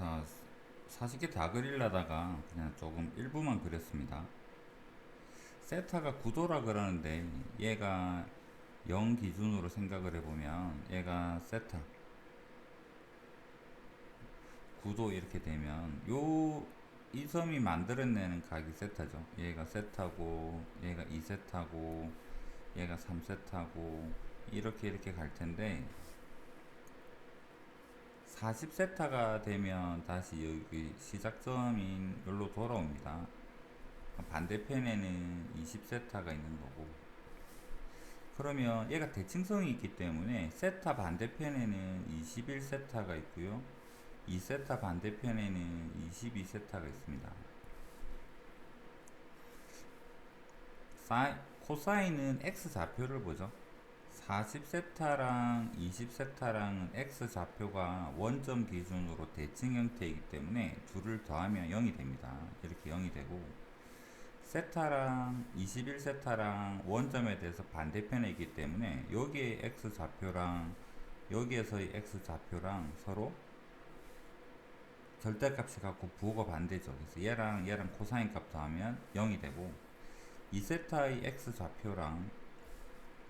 자, 40개 다 그리려다가 그냥 조금 일부만 그렸습니다. 세타가 9도라 그러는데 얘가 0 기준으로 생각을 해보면 얘가 세타 9도 이렇게 되면 요이 섬이 만들어내는 각이 세타죠. 얘가 세타고 얘가 2세타고 얘가 3세타고 이렇게 이렇게 갈 텐데 40세타가 되면 다시 여기 시작점인 여기로 돌아옵니다. 반대편에는 20세타가 있는 거고. 그러면 얘가 대칭성이 있기 때문에 세타 반대편에는 21세타가 있고요. 2세타 반대편에는 22세타가 있습니다. 사이, 코사인은 x 좌표를 보죠 40세타랑 20세타랑은 x 좌표가 원점 기준으로 대칭 형태이기 때문에 둘을 더하면 0이 됩니다 이렇게 0이 되고 세타랑 21세타랑 원점에 대해서 반대편에 있기 때문에 여기에 x 좌표랑 여기에서의 x 좌표랑 서로 절대값이 갖고 부호가 반대죠. 그래서 얘랑 얘랑 코사인 값 더하면 0이 되고 2세타의 x 좌표랑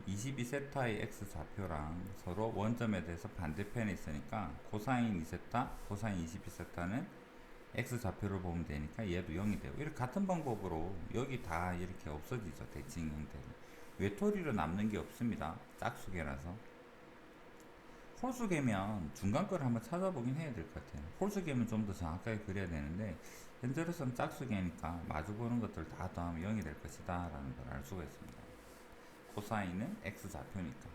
22세타의 x 좌표랑 서로 원점에 대해서 반대편에 있으니까 코사인 2세타, 코사인 22세타는 x 좌표를 보면 되니까 얘도 0이 되고 이렇게 같은 방법으로 여기 다 이렇게 없어지죠 대칭 형태는. 외톨이로 남는 게 없습니다 짝수계라서. 홀수계면 중간 거를 한번 찾아보긴 해야 될 것 같아요. 홀수계면 좀 더 정확하게 그려야 되는데 현재로서는 짝수계니까 마주보는 것들 다 더하면 0이 될 것이다 라는 걸 알 수가 있습니다 코사인은 x 좌표니까